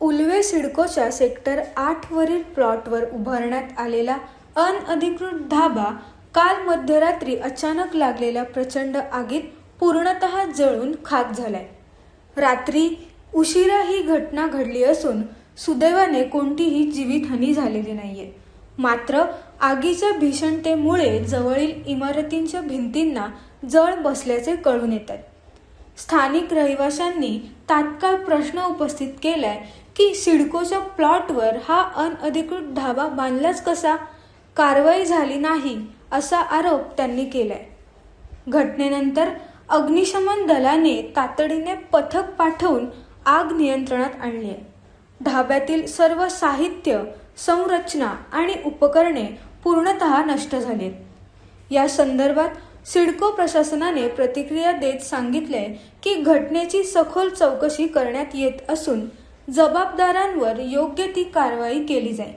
उल्वे सिडकोच्या सेक्टर आठवरील प्लॉटवर उभारण्यात आलेला अनधिकृत धाबा काल मध्यरात्री अचानक लागलेल्या प्रचंड आगीत पूर्णतः जळून खाक झालाय. रात्री उशिरा ही घटना घडली असून सुदैवाने कोणतीही जीवितहानी झालेली नाहीये. मात्र आगीच्या भीषणतेमुळे जवळील इमारतींच्या भिंतींना जळ बसल्याचे कळून येत स्थानिक रहिवाशांनी तात्काळ प्रश्न उपस्थित केलाय की सिडकोच्या प्लॉटवर हा अनअधिकृत ढाबा बांधलाच कसा? कारवाई झाली नाही असा आरोप त्यांनी केलाय. घटनेनंतर अग्निशमन दलाने तातडीने पथक पाठवून आग नियंत्रणात आणली आहे ढाब्यातील सर्व साहित्य संरचना आणि उपकरणे पूर्णतः नष्ट झाली आहेत या संदर्भात सिडको प्रशासनाने प्रतिक्रिया देत सांगितले की घटनेची सखोल चौकशी करण्यात येत असून जबाबदारांवर योग्य ती कारवाई केली जाईल.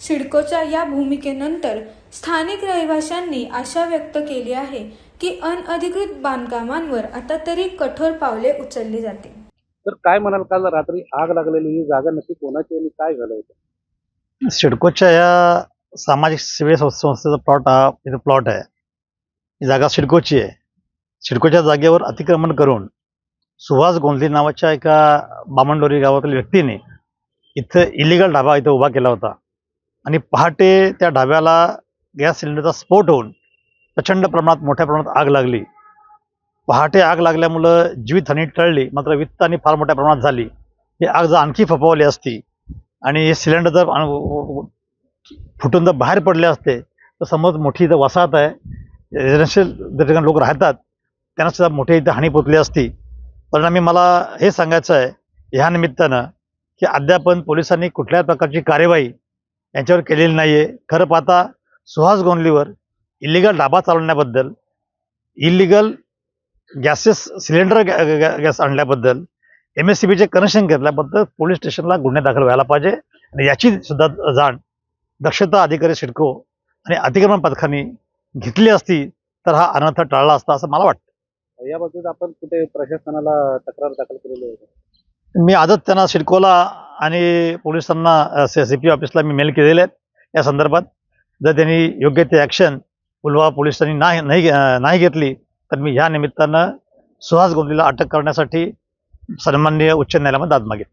सिडकोच्या या भूमिकेनंतर स्थानिक रहिवाशांनी आशा व्यक्त केली आहे की अनधिकृत बांधकामांवर आता तरी कठोर पावले उचलली जातील. तर काय म्हणाल? काल रात्री आग लागलेली ही जागा नक्की कोणाची आणि काय झालं होतं? सिडकोच्या या सामाजिक सेवे संस्थे- संस्थेचा प्लॉट हा इथं प्लॉट आहे. ही जागा सिडकोची आहे. सिडकोच्या जागेवर अतिक्रमण करून सुहास गोंधली नावाच्या एका बामणडोरी गावातील व्यक्तीने इथं इलिगल ढाबा इथं उभा केला होता. आणि पहाटे त्या ढाब्याला गॅस सिलेंडरचा स्फोट होऊन प्रचंड प्रमाणात मोठ्या प्रमाणात आग लागली. पहाटे आग लागल्यामुळं जीवितहानी टळली मात्र वित्त आणि फार मोठ्या प्रमाणात झाली. ही आग जर आणखी फपवली असती आणि हे सिलेंडर जर फुटून जर बाहेर पडले असते तर समज मोठी इथं वसाहत आहे. रेसिडेन्शियल ज्या ठिकाणी लोक राहतात त्यांना सुद्धा मोठी इथं हानी पोचली असती. परिणामी मला हे सांगायचं आहे ह्या निमित्तानं की अद्यापन पोलिसांनी कुठल्याही प्रकारची कार्यवाही यांच्यावर केलेली नाही आहे खरं पाहता सुहास गोंदलीवर इलिगल डाबा चालवण्याबद्दल इलिगल गॅसेस सिलेंडर गॅ- गॅ- गॅस आणल्याबद्दल एम एस सी बीचे कनेक्शन घेतल्याबद्दल पोलीस स्टेशनला गुन्हे दाखल व्हायला पाहिजे. आणि याची सुद्धा जाण दक्षता अधिकारी सिडको आणि अतिक्रमण पथकांनी घेतली असती तर हा अनर्थ टळला असता असं मला वाटतं. या बाबतीत आपण कुठे प्रशासनाला तक्रार दाखल केलेली आहे मी आजच त्यांना सिडकोला आणि पोलिसांना सी पी ऑफिसला मी मेल केलेले आहेत. या संदर्भात जर त्यांनी योग्य ते ॲक्शन पुलवामा पोलिसांनी नाही नाही घेतली तर मी ह्या निमित्तानं सुहास गोंधलीला अटक करण्यासाठी सन्माननीय उच्च न्यायालयामध्ये दाद मागेन.